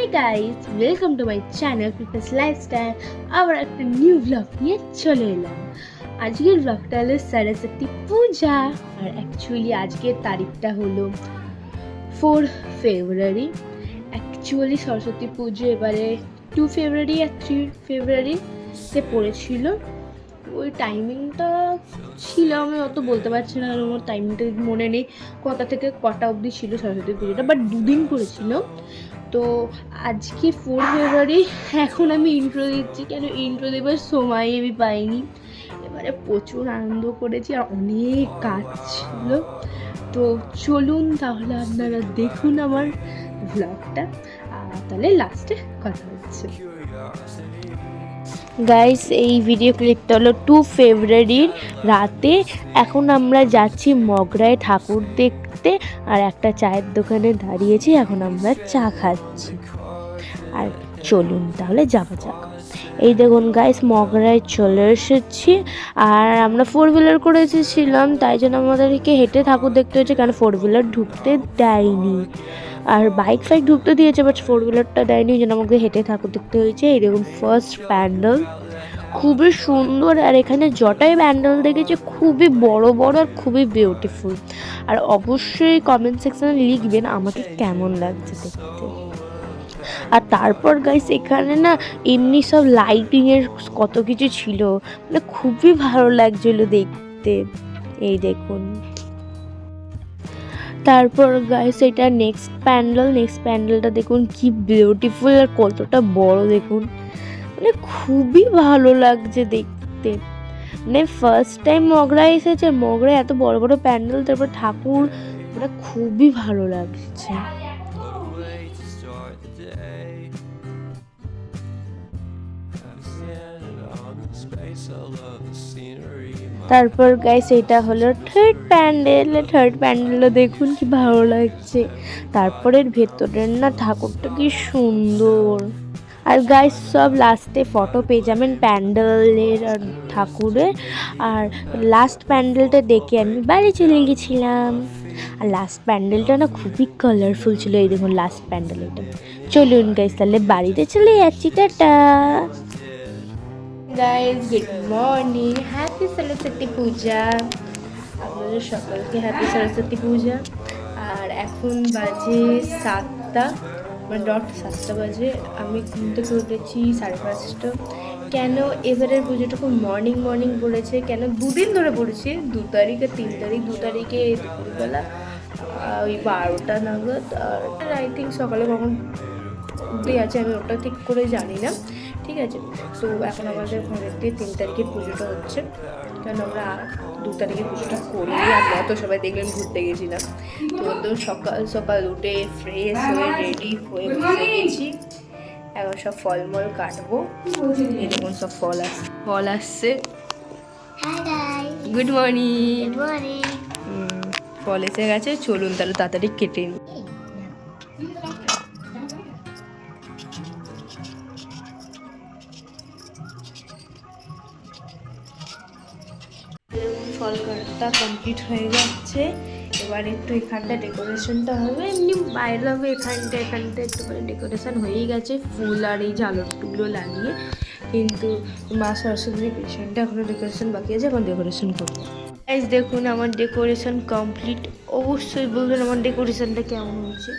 Hi guys welcome to my channel fitness lifestyle আবার একটা new blog নিয়ে চলে এলাম। আজকের ব্লগটা হলো সরস্বতী পূজা। আর অ্যাকচুয়ালি আজকের তারিখটা হলো ফোর ফেব্রুয়ারি অ্যাকচুয়ালি সরস্বতী পুজো এবারে টু ফেব্রুয়ারি আর থ্রি ফেব্রুয়ারিতে পড়েছিল। ওই টাইমিংটা ছিল, আমি অত বলতে পারছি না কারণ আমার টাইমিংটা মনে নেই, কটা থেকে কটা অবধি ছিল সরস্বতী পুজোটা বাট দুদিন করেছিল। তো আজকে ফোর ফেব্রুয়ারি এখন আমি ইন্ট্রো দিচ্ছি, কেন ইন্ট্রো দেবার সময় আমি পাইনি। এবারে প্রচুর আনন্দ করেছি, আর অনেক কাজ ছিল। তো চলুন তাহলে আপনারা দেখুন আমার ব্লগটা আর তাহলে লাস্টে কথা হচ্ছে। গাইস এই ভিডিও ক্লিপটা হলো টু ফেব্রুয়ারির রাতে। এখন আমরা যাচ্ছি মগরায় ঠাকুর দেখতে আর একটা চায়ের দোকানে দাঁড়িয়েছি, এখন আমরা চা খাচ্ছি। আর চলুন তাহলে যাওয়া যাক। এই দেখুন গাইস মগরায় চলে এসেছি আর আমরা ফোর হুইলার করে এসেছিলাম তাই জন্য আমাদেরকে হেঁটে ঠাকুর দেখতে হয়েছে, কারণ ফোর হুইলার ঢুকতে দেয়নি। আর বাইক ফাইক ঢুকতে দিয়েছে বাট ফোর হুইলারটা দেয়নি যেন আমাকে হেঁটে ঠাকুর দেখতে হয়েছে। এরকম ফার্স্ট প্যান্ডেল খুবই সুন্দর, আর এখানে জটাই প্যান্ডেল দেখেছি, খুবই বড় বড় আর খুবই বিউটিফুল আর অবশ্যই কমেন্ট সেকশনে লিখবেন আমাকে কেমন লাগছে দেখতে। আর তারপর গাইস এখানে না এমনি সব লাইটিংয়ের কত কিছু ছিল। মানে খুবই ভালো লাগছিল দেখতে। এই দেখুন। তারপর গাইস এটা নেক্সট প্যান্ডেল নেক্সট প্যান্ডেলটা দেখুন কি বিউটিফুল আর কতটা বড় দেখুন। মানে খুবই ভালো লাগছে দেখতে। মানে ফার্স্ট টাইম মগরা এসেছে মগরা এত বড় বড় প্যান্ডেল তারপর ঠাকুর মানে খুবই ভালো লাগছে। তারপর গাইস এটা হলো থার্ড প্যান্ডেল থার্ড প্যান্ডেলও দেখুন কি ভালো লাগছে। তারপরের ভেতরের না ঠাকুরটা কি সুন্দর। আর গাইস সব লাস্টে ফটো পেয়ে যাবেন প্যান্ডেলের আর ঠাকুরের। আর লাস্ট প্যান্ডেলটা দেখে আমি বাড়ি চলে গেছিলাম। আর লাস্ট প্যান্ডেলটা না খুবই কালারফুল ছিল, এই দেখুন লাস্ট প্যান্ডেল এটা চলুন গাইস তাহলে বাড়িতে চলে যাচ্ছি, tata. Guys good morning happy Saraswati Puja আপনাদের সকলকে হ্যাপি সরস্বতী পূজা আর এখন বাজে সাতটা মানে ডট সাতটা বাজে। আমি ঘুম থেকে উঠেছি সাড়ে পাঁচটা। কেন এবারের পুজোটা খুব মর্নিং মর্নিং পড়েছে? কেন দুদিন ধরে পড়েছে? দু তারিখ আর তিন তারিখ। দু তারিখে দুপুরবেলা ওই বারোটা নাগাদ। আর আই থিঙ্ক সকালে কখন অবধি আছে আমি ওটা ঠিক করে জানি না। ঠিক আছে? তো এখন আমাদের দিয়ে তিন তারিখে পুজোটা হচ্ছে। কারণ আমরা দু তারিখে পুজোটা করি আমরা তো সবাই দেখলেন ঘুরতে গেছিলাম। তো একদম সকাল সকাল উঠে ফ্রেশ হয়ে রেডি হয়ে বসে গেছি। এখন সব ফলমল কাটবো। এই দেখুন সব ফল আসছে ফল আসছে. গুড মর্নিং ফল এসে গেছে চলুন তাহলে তাড়াতাড়ি কেটে নিই ফল কাটা কমপ্লিট হয়ে যাচ্ছে। এবার একটু এখানটা ডেকোরেশনটা হবে। এমনি বাইরে হবে এখানটা এখানটা একটু করে ডেকোরেশন হয়েই গেছে। ফুল আর এই ঝালরগুলো লাগিয়ে। কিন্তু মা সরস্বতীর পেছনটা এখনও ডেকোরেশন বাকি আছে, এখন ডেকোরেশন করব। গাইজ দেখুন, আমার ডেকোরেশন কমপ্লিট অবশ্যই বলবেন আমার ডেকোরেশনটা কেমন হয়েছে?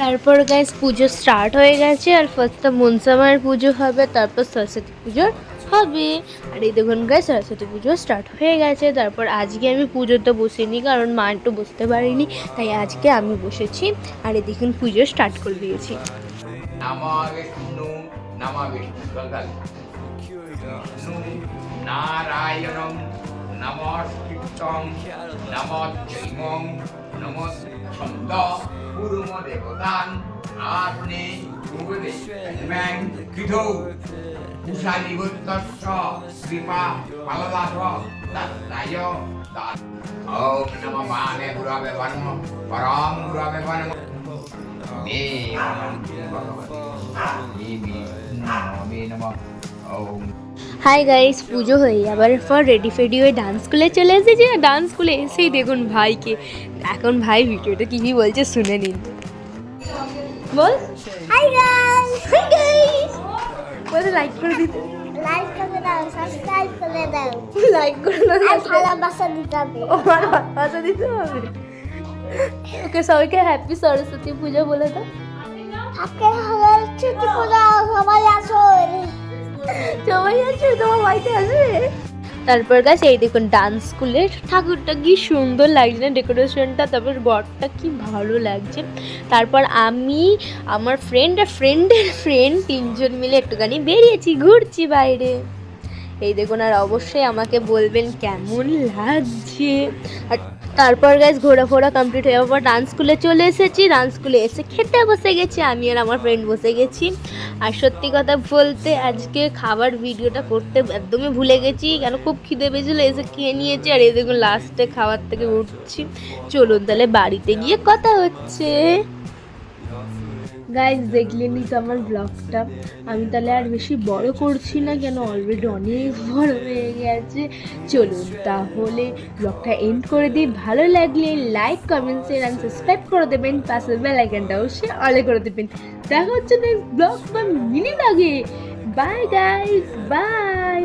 তারপর গাইজ পুজো স্টার্ট হয়ে গেছে আর ফার্স্টটা মনসা মায়ের পুজো হবে, তারপর সরস্বতী পুজো হবে। আর এই দেখুন গায়ে সরস্বতী পুজো স্টার্ট হয়ে গেছে। তারপর আজকে আমি পুজোতে বসিনি কারণ মা একটু বসতে পারিনি, তাই আজকে আমি বসেছি। আর এই দেখুন পুজো স্টার্ট করে দিয়েছি। নমো বিষ্ণু নমো বিষ্ণু নমস্কন্দ পুরুম দেবতান আপনি ভুবনে ম্যাং কৃধৌ উষাদিবুত্তস্য কৃপা পালদাস তত্রায় দাস ওম নম বামে গুরবে বনম পরম গুরবে বনম দেবং ভগবতী দেবী নমে হাই গাইস পুজো হয়ে যাবার পর রেডি ফেডি হয়ে ডান্স স্কুলে চলে এসেছি। ডান্স স্কুলে এসেই দেখুন ভাইকে। এখন ভাই ভিডিওটা কি কি বলছে শুনে নিন। বল। হাই গাইস হাই গাইস বল লাইক করে দিতে। লাইক করে দাও সাবস্ক্রাইব করে দাও। লাইক করে না আর ভালোবাসা দিতে হবে। আমার ভাষা দিতে হবে? ওকে সবাইকে হ্যাপি সরস্বতী পূজা বলে দাও। আজকে হলো ছুটি পূজা সবাই আসো বাড়িতে তারপর গাছ এই দেখুন ডান্স স্কুলের ঠাকুরটা কি সুন্দর লাগছে না ডেকোরেশনটা তারপর বরটা কি ভালো লাগছে। তারপর আমি, আমার ফ্রেন্ড আর ফ্রেন্ডের ফ্রেন্ড তিনজন মিলে একটুখানি বেরিয়েছি, ঘুরছি বাইরে। এই দেখুন, আর অবশ্যই আমাকে বলবেন কেমন লাগছে। আর তারপর গাইজ ঘোরাফোরা কমপ্লিট হয়ে যাওয়ার পর ডান্স স্কুলে চলে এসেছি। ডান্স স্কুলে এসে খেতে বসে গেছি, আমি আর আমার ফ্রেন্ড বসে গেছি। আর সত্যি কথা বলতে আজকে খাবার ভিডিওটা করতে একদমই ভুলে গেছি, কেন খুব খিদে পেয়েছিলো, এসে খেয়ে নিয়েছি। আর এই দেখুন লাস্টে খাবার থেকে উঠছি। চলুন তাহলে বাড়িতে গিয়ে কথা হচ্ছে। গাইজ দেখলেনি তো আমার ব্লগটা আমি তাহলে আর বেশি বড় করছি না কেন? অলরেডি অনেক বড় হয়ে গেছে। চলুন তাহলে ব্লগটা এন্ড করে দিই। ভালো লাগলে like comment share and subscribe করে দেবেন। পাশের বেল আইকনটা অবশ্যই অলে করে দেবেন। দেখা হচ্ছে নেক্সট ব্লগ বা মিনিট আগে bye guys by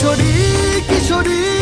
Kishori Kishori.